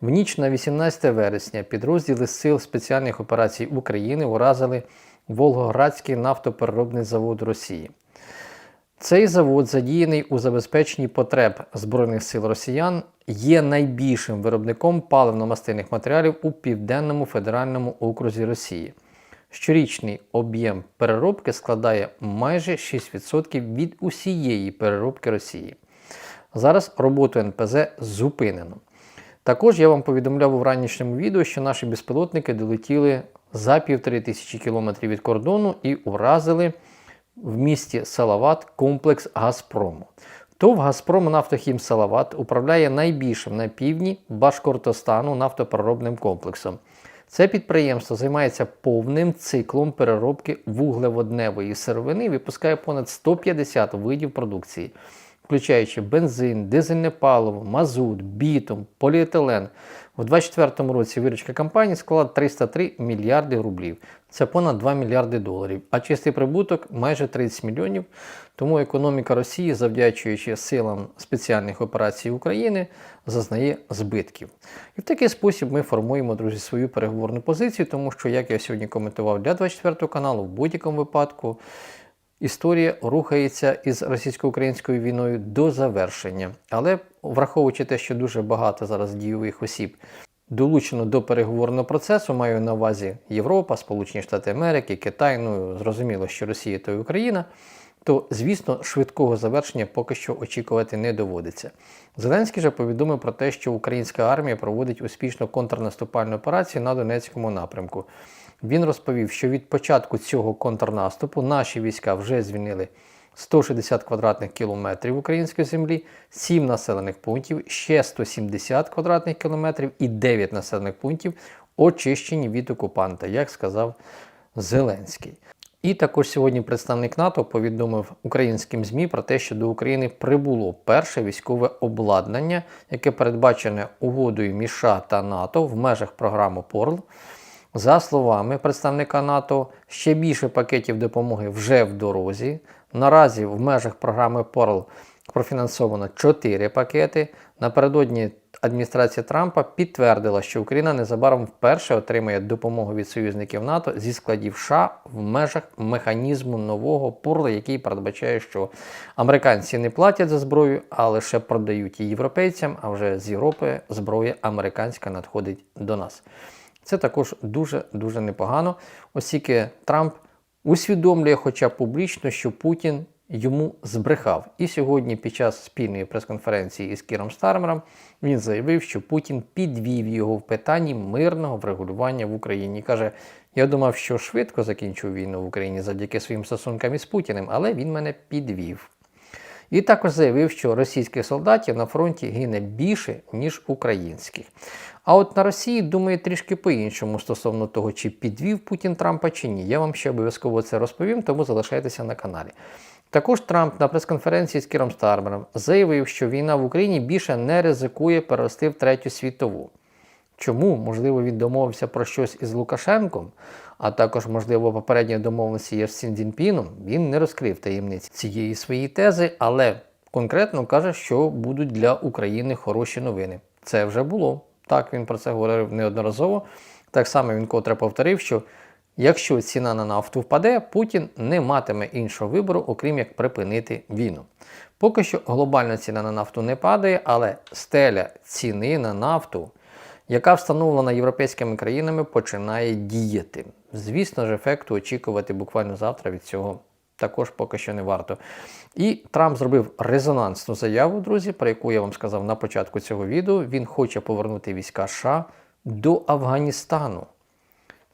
В ніч на 18 вересня підрозділи Сил спеціальних операцій України уразили Волгоградський нафтопереробний завод Росії. Цей завод, задіяний у забезпеченні потреб Збройних сил росіян, є найбільшим виробником паливно-мастильних матеріалів у Південному федеральному окрузі Росії. Щорічний об'єм переробки складає майже 6% від усієї переробки Росії. Зараз роботу НПЗ зупинено. Також я вам повідомляв у ранішньому відео, що наші безпілотники долетіли за півтори тисячі кілометрів від кордону і уразили в місті Салават комплекс Газпрому. ТОВ Газпром Нафтохім Салават управляє найбільшим на півдні Башкортостану нафтопереробним комплексом. Це підприємство займається повним циклом переробки вуглеводневої сировини випускає понад 150 видів продукції, включаючи бензин, дизельне паливо, мазут, бітум, поліетилен. У 2024 році виручка компанії склала 303 мільярди рублів. Це понад 2 мільярди доларів, а чистий прибуток майже 30 мільйонів. Тому економіка Росії, завдячуючи силам спеціальних операцій України, зазнає збитків. І в такий спосіб ми формуємо, друзі, свою переговорну позицію, тому що, як я сьогодні коментував для 24 каналу, в будь-якому випадку історія рухається із російсько-українською війною до завершення. Але враховуючи те, що дуже багато зараз дійових осіб долучено до переговорного процесу, маю на увазі Європа, Сполучені Штати Америки, Китай, ну зрозуміло, що Росія то і Україна. То, звісно, швидкого завершення поки що очікувати не доводиться. Зеленський же повідомив про те, що українська армія проводить успішну контрнаступальну операцію на Донецькому напрямку. Він розповів, що від початку цього контрнаступу наші війська вже звільнили 160 квадратних кілометрів української землі, 7 населених пунктів, ще 170 квадратних кілометрів і 9 населених пунктів очищені від окупанта, як сказав Зеленський. І також сьогодні представник НАТО повідомив українським ЗМІ про те, що до України прибуло перше військове обладнання, яке передбачене угодою між США та НАТО в межах програми ПОРЛ. За словами представника НАТО, ще більше пакетів допомоги вже в дорозі. Наразі в межах програми ПОРЛ профінансовано 4 пакети. Напередодні адміністрація Трампа підтвердила, що Україна незабаром вперше отримає допомогу від союзників НАТО зі складів США в межах механізму нового ПУРЛа, який передбачає, що американці не платять за зброю, а лише продають її європейцям. А вже з Європи зброя американська надходить до нас. Це також дуже-дуже непогано, оскільки Трамп усвідомлює, хоча публічно, що Путін йому збрехав. І сьогодні, під час спільної прес-конференції із Кіром Стармером, він заявив, що Путін підвів його в питанні мирного врегулювання в Україні. Каже: я думав, що швидко закінчу війну в Україні завдяки своїм стосункам із Путіним, але він мене підвів. І також заявив, що російських солдатів на фронті гине більше, ніж українських. А от на Росії думає трішки по-іншому стосовно того, чи підвів Путін Трампа чи ні. Я вам ще обов'язково це розповім, тому залишайтеся на каналі. Також Трамп на прес-конференції з Кіром Стармером заявив, що війна в Україні більше не ризикує перерости в третю світову. Чому? Можливо, він домовився про щось із Лукашенком, а також, можливо, попередні домовленості є з Сіндзінпіном. Він не розкрив таємниці цієї своєї тези, але конкретно каже, що будуть для України хороші новини. Це вже було. Так, він про це говорив неодноразово. Так само він котре повторив, що якщо ціна на нафту впаде, Путін не матиме іншого вибору, окрім як припинити війну. Поки що глобальна ціна на нафту не падає, але стеля ціни на нафту, яка встановлена європейськими країнами, починає діяти. Звісно ж, ефекту очікувати буквально завтра від цього також поки що не варто. І Трамп зробив резонансну заяву, друзі, про яку я вам сказав на початку цього відео. Він хоче повернути війська США до Афганістану.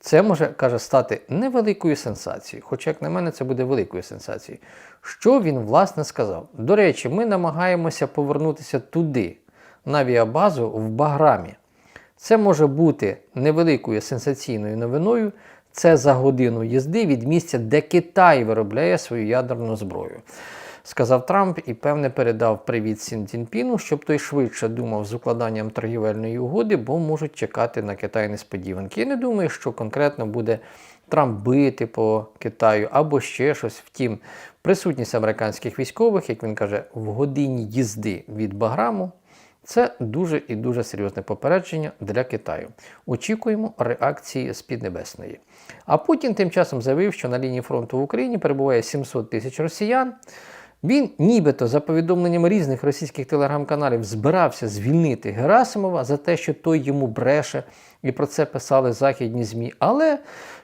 Це може, каже, стати невеликою сенсацією, хоча, як на мене, це буде великою сенсацією. Що він, власне, сказав? До речі, ми намагаємося повернутися туди, на авіабазу в Баграмі. Це може бути невеликою сенсаційною новиною. Це за годину їзди від місця, де Китай виробляє свою ядерну зброю. Сказав Трамп і, певне, передав привіт Сін Цзіньпіну, щоб той швидше думав з укладанням торгівельної угоди, бо можуть чекати на Китай несподіванки. Я не думаю, що конкретно буде Трамп бити по Китаю або ще щось. Втім, присутність американських військових, як він каже, в годині їзди від Баграму Це дуже і дуже серйозне попередження для Китаю. Очікуємо реакції з Піднебесної. А Путін тим часом заявив, що на лінії фронту в Україні перебуває 700 тисяч росіян. Він, нібито, за повідомленнями різних російських телеграм-каналів, збирався звільнити Герасимова за те, що той йому бреше, і про це писали західні ЗМІ. Але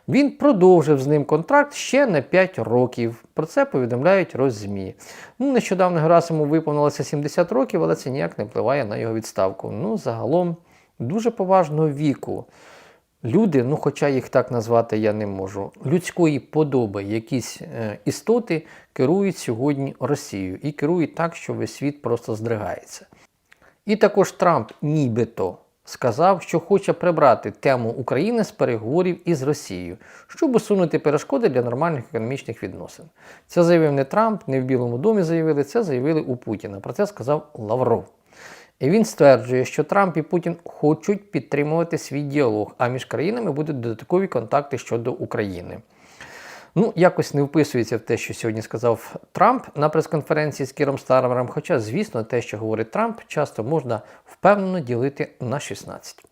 він продовжив з ним контракт ще на 5 років. Про це повідомляють Роззмі. Ну, нещодавно Герасимову виповнилося 70 років, але це ніяк не впливає на його відставку. Ну, загалом, дуже поважного віку. Люди, ну хоча їх так назвати я не можу, людської подоби, якісь е, істоти керують сьогодні Росією і керують так, що весь світ просто здригається. І також Трамп нібито сказав, що хоче прибрати тему України з переговорів із Росією, щоб усунути перешкоди для нормальних економічних відносин. Це заявив не Трамп, не в Білому домі заявили, це заявили у Путіна. Про це сказав Лавров. І він стверджує, що Трамп і Путін хочуть підтримувати свій діалог, а між країнами будуть додаткові контакти щодо України. Ну, якось не вписується в те, що сьогодні сказав Трамп на прес-конференції з Кіром Стармером. Хоча, звісно, те, що говорить Трамп, часто можна впевнено ділити на 16.